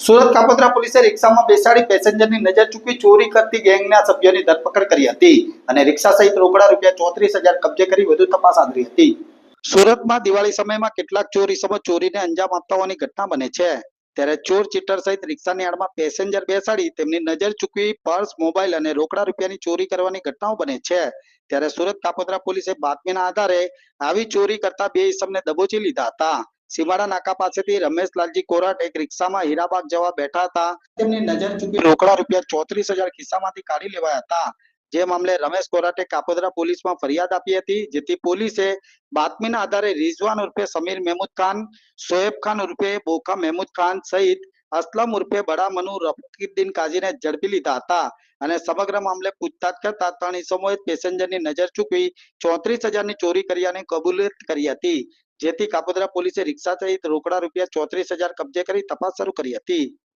સુરત કાપોદ્રા પોલીસે રિક્ષામાં બેસાડી પેસેન્જરની નજર ચૂકી ચોરી કરતી ગેંગના સભ્યોની ધરપકડ કરી હતી અને રિક્ષા સહિત રોકડા રૂપિયા ચોત્રીસ હજાર કબજે કરી વધુ તપાસ આદરી હતી. સુરતમાં દિવાળી સમયમાં કેટલાક ચોરી સમો ચોરીને અંજામ આપતા હોવાની ઘટના બને છે. ત્યારે ચોર ચીટર સહિત રિક્ષાની આડમાં પેસેન્જર બેસાડી તેમની નજર ચૂકવી પર્સ, મોબાઈલ અને રોકડા રૂપિયાની ચોરી કરવાની ઘટનાઓ બને છે. ત્યારે સુરત કાપોદ્રા પોલીસે બાતમીના આધારે આવી ચોરી કરતા બે ઇસમને દબોચી લીધા હતા. સીમાડા નાકા પાસેથી રમેશલાલજી કોરટ એક રિક્ષામાં હીરાબાગ જવા બેઠા હતા. તેમની નજર ચૂકી રોકડા રૂપિયા ચોત્રીસ હજાર ખિસ્સામાંથી કાઢી લેવાયા હતા. જે મામલે રમેશ કોરાટે કાપોદરા પોલીસમાં ફરિયાદ આપી હતી, જેથી પોલીસે બાતમીના આધારે રિઝવાન ઉર્ફે સમીર મહેમૂદ ખાન, શોએબ ખાન ઉર્ફે બોખા મહેમૂદ ખાન સહિત અસલમ ઉર્ફે બડા મનુ રફીકુદ્દીન કાઝીને ઝડપી લીધા હતા. અને સમગ્ર મામલે પૂછતાછ કરતા ત્રણ ઇસમોએ પેસેન્જરની નજર ચૂકવી ચોત્રીસ હજારની ચોરી કર્યાની કબૂલાત કરી હતી. જેથી કાપોદ્રા પોલીસે રિક્ષા સહિત રોકડા રૂપિયા ચોત્રીસ હજાર કબજે કરી તપાસ શરૂ કરી હતી.